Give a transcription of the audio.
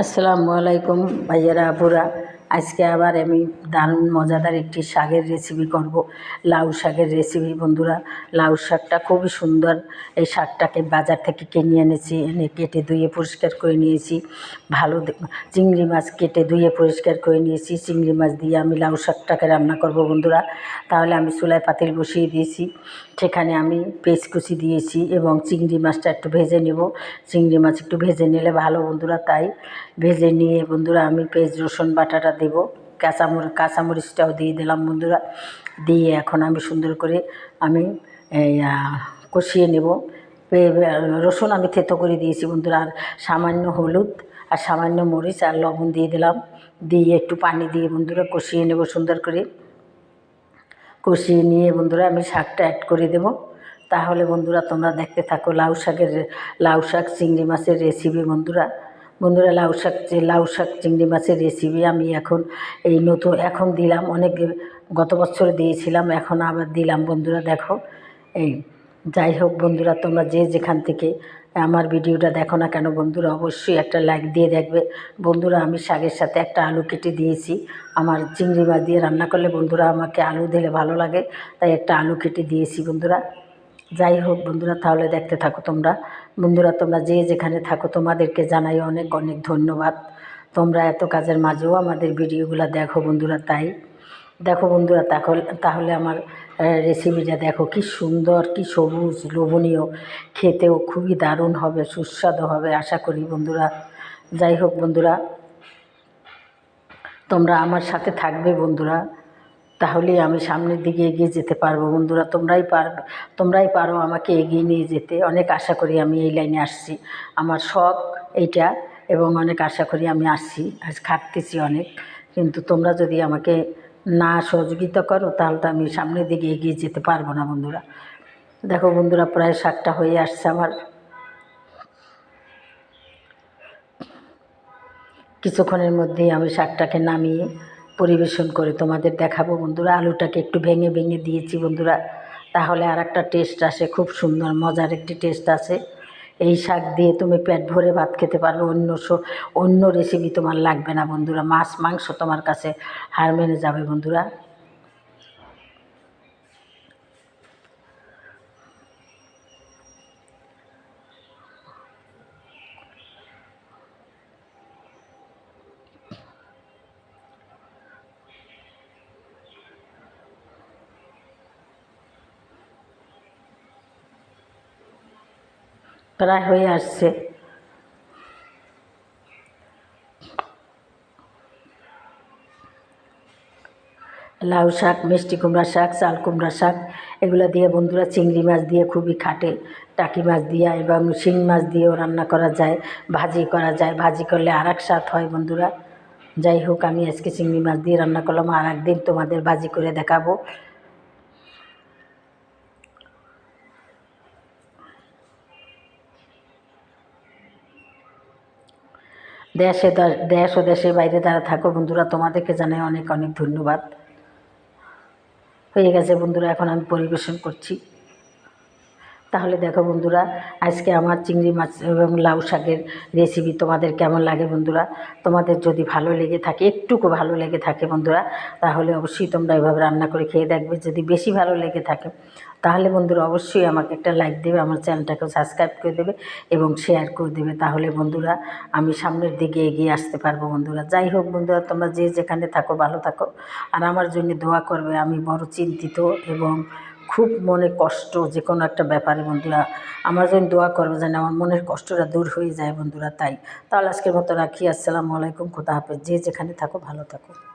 আসসালামু আলাইকুম ভাইয়ারা আপুরা। আজকে আবার আমি দারুণ মজাদার একটি শাকের রেসিপি করব। লাউ শাকের রেসিপি বন্ধুরা। লাউ শাকটা খুবই সুন্দর। এই শাকটাকে বাজার থেকে কিনে এনেছি, এনে কেটে ধুয়ে পরিষ্কার করে নিয়েছি। ভালো চিংড়ি মাছ কেটে ধুয়ে পরিষ্কার করে নিয়েছি। চিংড়ি মাছ দিয়ে আমি লাউ শাকটাকে রান্না করব, বন্ধুরা। তাহলে আমি চুলায় পাতিল বসিয়ে দিয়েছি। সেখানে আমি পেঁয়াজ কুচি দিয়েছি এবং চিংড়ি মাছটা একটু ভেজে নেব। চিংড়ি মাছ একটু ভেজে নিলে ভালো, বন্ধুরা। তাই ভেজে নিয়ে, বন্ধুরা, আমি পেঁয়াজ, রসুন, বাটাটা দেবো। কাঁচামরি, কাঁচামরিচটাও দিয়ে দিলাম বন্ধুরা। দিয়ে এখন আমি সুন্দর করে আমি কষিয়ে নেব। রসুন আমি থেতো করে দিয়েছি বন্ধুরা। আর সামান্য হলুদ আর সামান্য মরিচ আর লবণ দিয়ে দিলাম। দিয়ে একটু পানি দিয়ে বন্ধুরা কষিয়ে নেব সুন্দর করে। কষিয়ে নিয়ে বন্ধুরা আমি শাকটা অ্যাড করে দেব। তাহলে বন্ধুরা তোমরা দেখতে থাকো লাউ শাকের, লাউ শাক, চিংড়ি মাছের রেসিপি বন্ধুরা। বন্ধুরা লাউ শাক, যে লাউ শাক, চিংড়ি মাছের রেসিপি আমি এখন এই নতুন, এখন দিলাম, অনেক গত বছর দিয়েছিলাম, এখন আবার দিলাম বন্ধুরা, দেখো। এই, যাই হোক বন্ধুরা, তোমরা যে যেখান থেকে আমার ভিডিওটা দেখো না কেন বন্ধুরা, অবশ্যই একটা লাইক দিয়ে দেখবে। বন্ধুরা, আমি শাকের সাথে একটা আলু কেটে দিয়েছি। আমার চিংড়ি মাছ দিয়ে রান্না করলে বন্ধুরা আমাকে আলু দিলে ভালো লাগে, তাই একটা আলু কেটে দিয়েছি বন্ধুরা। যাই হোক বন্ধুরা, তাহলে দেখতে থাকো তোমরা। বন্ধুরা, তোমরা যে যেখানে থাকো, তোমাদেরকে জানাই অনেক অনেক ধন্যবাদ। তোমরা এত কাজের মাঝেও আমাদের ভিডিওগুলো দেখো বন্ধুরা, তাই। দেখো বন্ধুরা, তাহলে তাহলে আমার রেসিপিটা দেখো, কি সুন্দর, কি সবুজ, লোভনীয়। খেতেও খুবই দারুণ হবে, সুস্বাদু হবে, আশা করি বন্ধুরা। যাই হোক বন্ধুরা, তোমরা আমার সাথে থাকবে বন্ধুরা। তাহলেই আমি সামনের দিকে এগিয়ে যেতে পারব। বন্ধুরা, তোমরাই পারবে তোমরাই পারো আমাকে এগিয়ে নিয়ে যেতে। অনেক আশা করি আমি এই লাইনে আসছি। আমার শখ এইটা এবং অনেক আশা করি আমি আসছি। আজ খাটতেছি অনেক। কিন্তু তোমরা যদি আমাকে না সহযোগিতা করো, তাহলে তো আমি সামনের দিকে এগিয়ে যেতে পারব না, বন্ধুরা। দেখো বন্ধুরা, প্রায় শাকটা হয়ে আসছে আমার। কিছুক্ষণের মধ্যেই আমি শাকটাকে নামিয়ে পরিবেশন করে। তোমাদের দেখাবো বন্ধুরা, আলুটাকে একটু ভেঙে ভেঙে দিয়েছি বন্ধুরা। তাহলে আর একটা টেস্ট আসে, খুব সুন্দর, মজার একটি টেস্ট আসে। এই শাক দিয়ে তুমি পেট ভরে ভাত খেতে পারবে, অন্য অন্য রেসিপি তোমার লাগবে না বন্ধুরা। মাছ, মাংস তোমার কাছে হার মেনে যাবে বন্ধুরা। প্রায় হয়ে আসছে। লাউ শাক, মিষ্টি কুমড়া শাক, চাল কুমড়া শাক, এগুলো দিয়ে বন্ধুরা চিংড়ি মাছ দিয়ে খুবই খাটে। টাকি মাছ দিয়ে এবং শিং মাছ দিয়েও রান্না করা যায়, ভাজি করা যায়। ভাজি করলে আর এক স্বাদ হয় বন্ধুরা। যাই হোক, আমি আজকে চিংড়ি মাছ দিয়ে রান্না করলাম। আর একদিন তোমাদের ভাজি করে দেখাবো। দেশে দেশ ও দেশের বাইরে যারা থাকো বন্ধুরা, তোমাদেরকে জানাই অনেক অনেক ধন্যবাদ। হয়ে গেছে বন্ধুরা, এখন আমি পরিবেশন করছি। তাহলে দেখো বন্ধুরা, আজকে আমার চিংড়ি মাছ এবং লাউ শাকের রেসিপি তোমাদের কেমন লাগে বন্ধুরা? তোমাদের যদি ভালো লেগে থাকে, একটুকু ভালো লেগে থাকে বন্ধুরা, তাহলে অবশ্যই তোমরা এভাবে রান্না করে খেয়ে দেখবে। যদি বেশি ভালো লেগে থাকে তাহলে বন্ধুরা অবশ্যই আমাকে একটা লাইক দেবে, আমার চ্যানেলটাকেও সাবস্ক্রাইব করে দেবে এবং শেয়ার করে দেবে। তাহলে বন্ধুরা আমি সামনের দিকে এগিয়ে আসতে পারব বন্ধুরা। যাই হোক বন্ধুরা, তোমরা যে যেখানে থাকো ভালো থাকো। আর আমার জন্য দোয়া করবে, আমি বড় চিন্তিত এবং খুব মনে কষ্ট যে কোনো একটা ব্যাপারে বন্ধুরা। আমার জন্য দোয়া করবে যেন আমার মনের কষ্টটা দূর হয়ে যায় বন্ধুরা, তাই। তাহলে আজকের মতো রাখি, আসসালামু আলাইকুম, খোদা হাফেজ। যে যেখানে থাকো, ভালো থাকো।